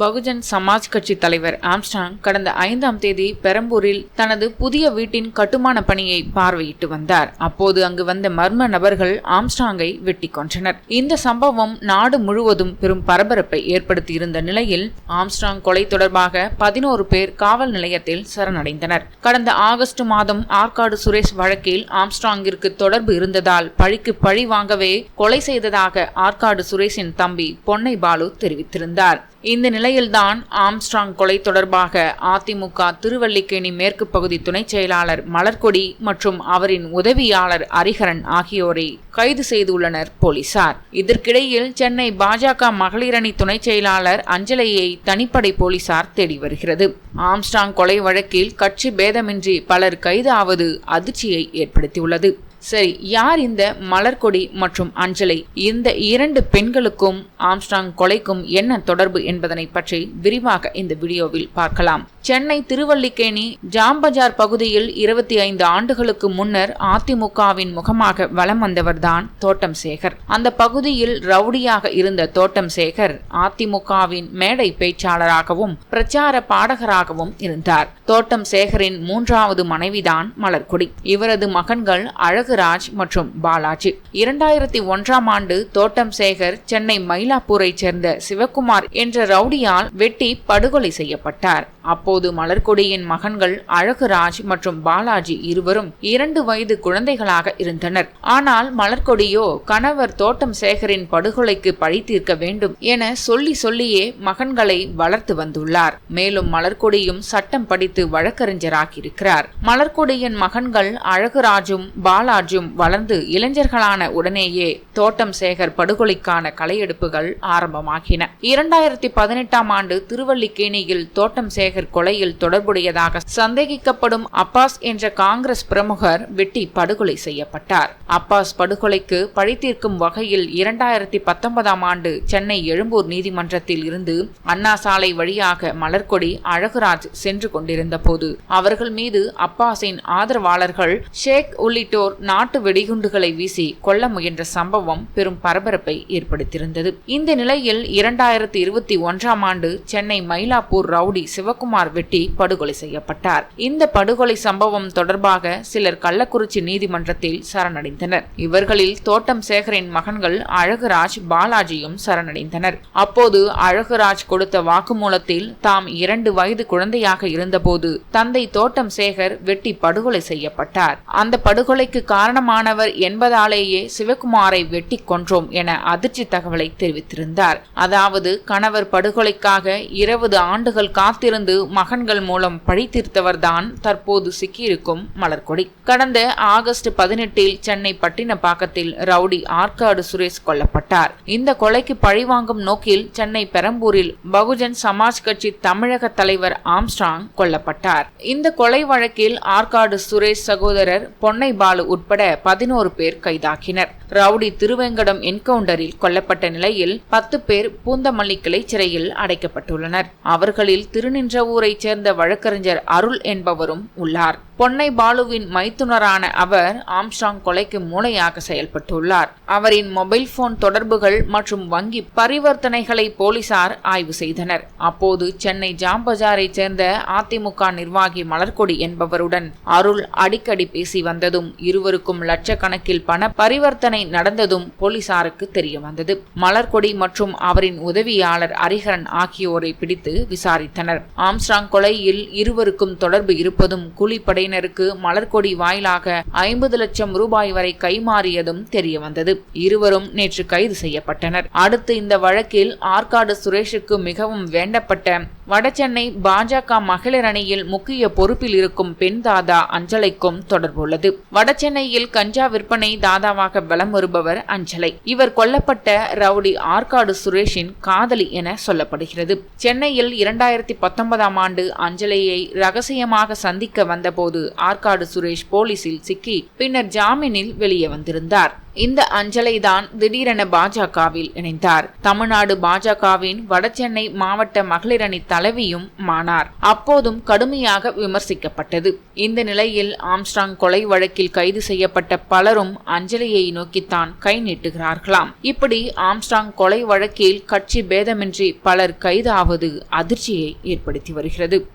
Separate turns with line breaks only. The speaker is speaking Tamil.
பகுஜன் சமாஜ் கட்சி தலைவர் ஆம்ஸ்டாங் கடந்த ஐந்தாம் தேதி பெரம்பூரில் தனது புதிய வீட்டின் கட்டுமான பணியை பார்வையிட்டு வந்தார். அப்போது அங்கு வந்த மர்ம நபர்கள் ஆம்ஸ்டாங்கை வெட்டி கொன்றனர். இந்த சம்பவம் நாடு முழுவதும் பெரும் பரபரப்பை ஏற்படுத்தியிருந்த நிலையில் ஆம்ஸ்டாங் கொலை தொடர்பாக பதினோரு பேர் காவல் நிலையத்தில் சரணடைந்தனர். கடந்த ஆகஸ்ட் மாதம் ஆற்காடு சுரேஷ் வழக்கில் ஆம்ஸ்டாங்கிற்கு தொடர்பு இருந்ததால் பழிக்கு பழி வாங்கவே கொலை செய்ததாக ஆற்காடு சுரேஷின் தம்பி பொன்னை பாலு தெரிவித்திருந்தார். இந்த நிலை இந்நிலையில்தான் ஆம்ஸ்ட்ராங் கொலை தொடர்பாக அதிமுக திருவல்லிக்கேணி மேற்கு பகுதி துணைச் செயலாளர் மலர்கொடி மற்றும் அவரின் உதவியாளர் அரிஹரன் ஆகியோரை கைது செய்துள்ளனர் போலீசார். இதற்கிடையில் சென்னை பாஜக மகளிரணி துணைச் செயலாளர் அஞ்சலியை தனிப்படை போலீசார் தேடி வருகிறது. ஆம்ஸ்ட்ராங் கொலை வழக்கில் கட்சி பேதமின்றி பலர் கைது ஆவது அதிர்ச்சியை ஏற்படுத்தியுள்ளது. சரி யார் இந்த மலர்கொடி மற்றும் அஞ்சலை? இந்த இரண்டு பெண்களுக்கும் ஆம்ஸ்டாங் கொலைக்கும் என்ன தொடர்பு என்பதனை பற்றி விரிவாக இந்த வீடியோவில் பார்க்கலாம். சென்னை திருவல்லிக்கேணி ஜாம்பஜார் பகுதியில் இருபத்தி ஐந்து ஆண்டுகளுக்கு முன்னர் அதிமுகவின் முகமாக வலம் வந்தவர்தான் தோட்டம் சேகர் அந்த பகுதியில் ரவுடியாக இருந்த தோட்டம் சேகர் அதிமுகவின் மேடை பேச்சாளராகவும் பிரச்சார பாடகராகவும் இருந்தார். தோட்டம் சேகரின் மூன்றாவது மனைவிதான் மலர்கொடி. இவரது மகன்கள் அழகு ராஜ் மற்றும் பாலாஜி. இரண்டாயிரத்தி ஒன்றாம் ஆண்டு தோட்டம் சேகர் சென்னை மயிலாப்பூரைச் சேர்ந்த சிவகுமார் என்ற ரவுடியால் வெட்டி படுகொலை செய்யப்பட்டார். அப்போது மலர்கொடியின் மகன்கள் அழகுராஜ் மற்றும் பாலாஜி இருவரும் இரண்டு வயது குழந்தைகளாக இருந்தனர். ஆனால் மலர்கொடியோ கணவர் தோட்டம் சேகரின் படுகொலைக்கு பழி தீர்க்க வேண்டும் என சொல்லி சொல்லியே மகன்களை வளர்த்து வந்துள்ளார். மேலும் மலர்கொடியும் சட்டம் படித்து வழக்கறிஞராகியிருக்கிறார். மலர்கொடியின் மகன்கள் அழகுராஜும் பாலாஜும் வளர்ந்து இளைஞர்களான உடனேயே தோட்டம் சேகர் படுகொலைக்கான களையெடுப்புகள் ஆரம்பமாகின. இரண்டாயிரத்தி பதினெட்டாம் ஆண்டு திருவல்லிக்கேணியில் தோட்டம் சேகர் கொலையில் தொடர்புடையதாக சந்தேகிக்கப்படும் அப்பாஸ் என்ற காங்கிரஸ் பிரமுகர் வெட்டி படுகொலை செய்யப்பட்டார். அப்பாஸ் படுகொலைக்கு பழித்தீர்க்கும் வகையில் இரண்டாயிரத்தி பத்தொன்பதாம் ஆண்டு சென்னை எழும்பூர் நீதிமன்றத்தில் இருந்து அண்ணா சாலை வழியாக மலர்கொடி அழகுராஜ் சென்று கொண்டிருந்த போது அவர்கள் மீது அப்பாஸின் ஆதரவாளர்கள் ஷேக் உள்ளிட்டோர் நாட்டு வெடிகுண்டுகளை வீசி கொல்ல முயன்ற சம்பவம் பெரும் பரபரப்பை ஏற்படுத்தியிருந்தது. இந்த நிலையில் இரண்டாயிரத்தி இருபத்தி ஒன்றாம் ஆண்டு சென்னை மயிலாப்பூர் ரவுடி சிவகுமார் வெட்டி படுகொலை செய்யப்பட்டார். இந்த படுகொலை சம்பவம் தொடர்பாக சிலர் கள்ளக்குறிச்சி நீதிமன்றத்தில் சரணடைந்தனர். இவர்களில் தோட்டம் சேகரின் மகன்கள் அழகுராஜ் பாலாஜியும் சரணடைந்தனர். அப்போது அழகுராஜ் கொடுத்த வாக்குமூலத்தில் தாம் இரண்டு வயது குழந்தையாக இருந்தபோது தந்தை தோட்டம் சேகர் வெட்டி படுகொலை செய்யப்பட்டார். அந்த படுகொலைக்கு காரணமானவர் என்பதாலேயே சிவகுமாரை வெட்டி கொன்றோம் என அதிர்ச்சி தகவலை தெரிவித்திருந்தார். அதாவது கணவர் படுகொலைக்காக இருபது ஆண்டுகள் காத்திருந்து மகன்கள் மூலம் பழி தீர்த்தவர்தான் தற்போது சிக்கியிருக்கும் மலர்கொடி. கடந்த ஆகஸ்ட் பதினெட்டில் சென்னை பட்டினப்பாக்கத்தில் ரவுடி ஆற்காடு சுரேஷ் கொல்லப்பட்டார். இந்த கொலைக்கு பழிவாங்கும் நோக்கில் சென்னை பெரம்பூரில் பகுஜன் சமாஜ் கட்சி தமிழக தலைவர் ஆம்ஸ்ட்ராங் கொல்லப்பட்டார். இந்த கொலை வழக்கில் ஆற்காடு சுரேஷ் சகோதரர் பொன்னை பாலு உட்பட பதினோரு பேர் கைதாக்கினர் ரவுடி திருவேங்கடம் என்கவுண்டரில் கொல்லப்பட்ட நிலையில் பத்து பேர் பூந்தமல்லிக்கிளை சிறையில் அடைக்கப்பட்டுள்ளனர். அவர்களில் திருநின்ற திருநின்றவூரைச் சேர்ந்த வழக்கறிஞர் அருள் என்பவரும் உள்ளார். பொன்னை பாலுவின் மைத்துனரான அவர் ஆம்ஸ்டாங் கொலைக்கு மூளையாக செயல்பட்டுள்ளார். அவரின் மொபைல் போன் தொடர்புகள் மற்றும் வங்கி பரிவர்த்தனைகளை போலீசார் ஆய்வு செய்தனர். அப்போது சென்னை ஜாம்பஜாரைச் சேர்ந்த அதிமுக நிர்வாகி மலர்கொடி என்பவருடன் அருள் அடிக்கடி பேசி வந்ததும் இருவருக்கும் லட்சக்கணக்கில் பண பரிவர்த்தனை நடந்ததும் போலீசாருக்கு தெரிய வந்தது. மலர்கொடி மற்றும் அவரின் உதவியாளர் அரிஹரன் ஆகியோரை பிடித்து விசாரித்தனர். ஆம்ஸ்ட்ராங் கொலையில் இருவருக்கும் தொடர்பு இருப்பதும் கூலிப்படையினருக்கு மலர்கொடி வாயிலாக ஐம்பது லட்சம் ரூபாய் வரை கைமாறியதும் தெரியவந்தது. இருவரும் நேற்று கைது செய்யப்பட்டனர். அடுத்து இந்த வழக்கில் ஆற்காடு சுரேஷுக்கு மிகவும் வேண்டப்பட்ட வடசென்னை பாஜக மகளிர் அணியில் முக்கிய பொறுப்பில் இருக்கும் பெண் தாதா அஞ்சலைக்கும் தொடர்புள்ளது வடசென்னையில் கஞ்சா விற்பனை தாதாவாக பலம் வருபவர் அஞ்சலை. இவர் கொல்லப்பட்ட ரவுடி ஆற்காடு சுரேஷின் காதலி என சொல்லப்படுகிறது. சென்னையில் இரண்டாயிரத்தி பத்தொன்பதாம் ஆண்டு அஞ்சலையை ரகசியமாக சந்திக்க வந்தபோது ஆற்காடு சுரேஷ் போலீசில் சிக்கி பின்னர் ஜாமீனில் வெளியே வந்திருந்தார். இந்த அஞ்சலை தான் திடீரென பாஜகவில் இணைந்தார். தமிழ்நாடு பாஜகவின் வடசென்னை மாவட்ட மகளிர் அணி தலைவியும் மானார். அப்போதும் கடுமையாக விமர்சிக்கப்பட்டது. இந்த நிலையில் ஆம்ஸ்ட்ராங் கொலை வழக்கில் கைது செய்யப்பட்ட பலரும் அஞ்சலியை நோக்கித்தான் கை நீட்டுகிறார்களாம். இப்படி ஆம்ஸ்ட்ராங் கொலை வழக்கில் கட்சி பேதமின்றி பலர் கைதாவது அதிர்ச்சியை ஏற்படுத்தி வருகிறது.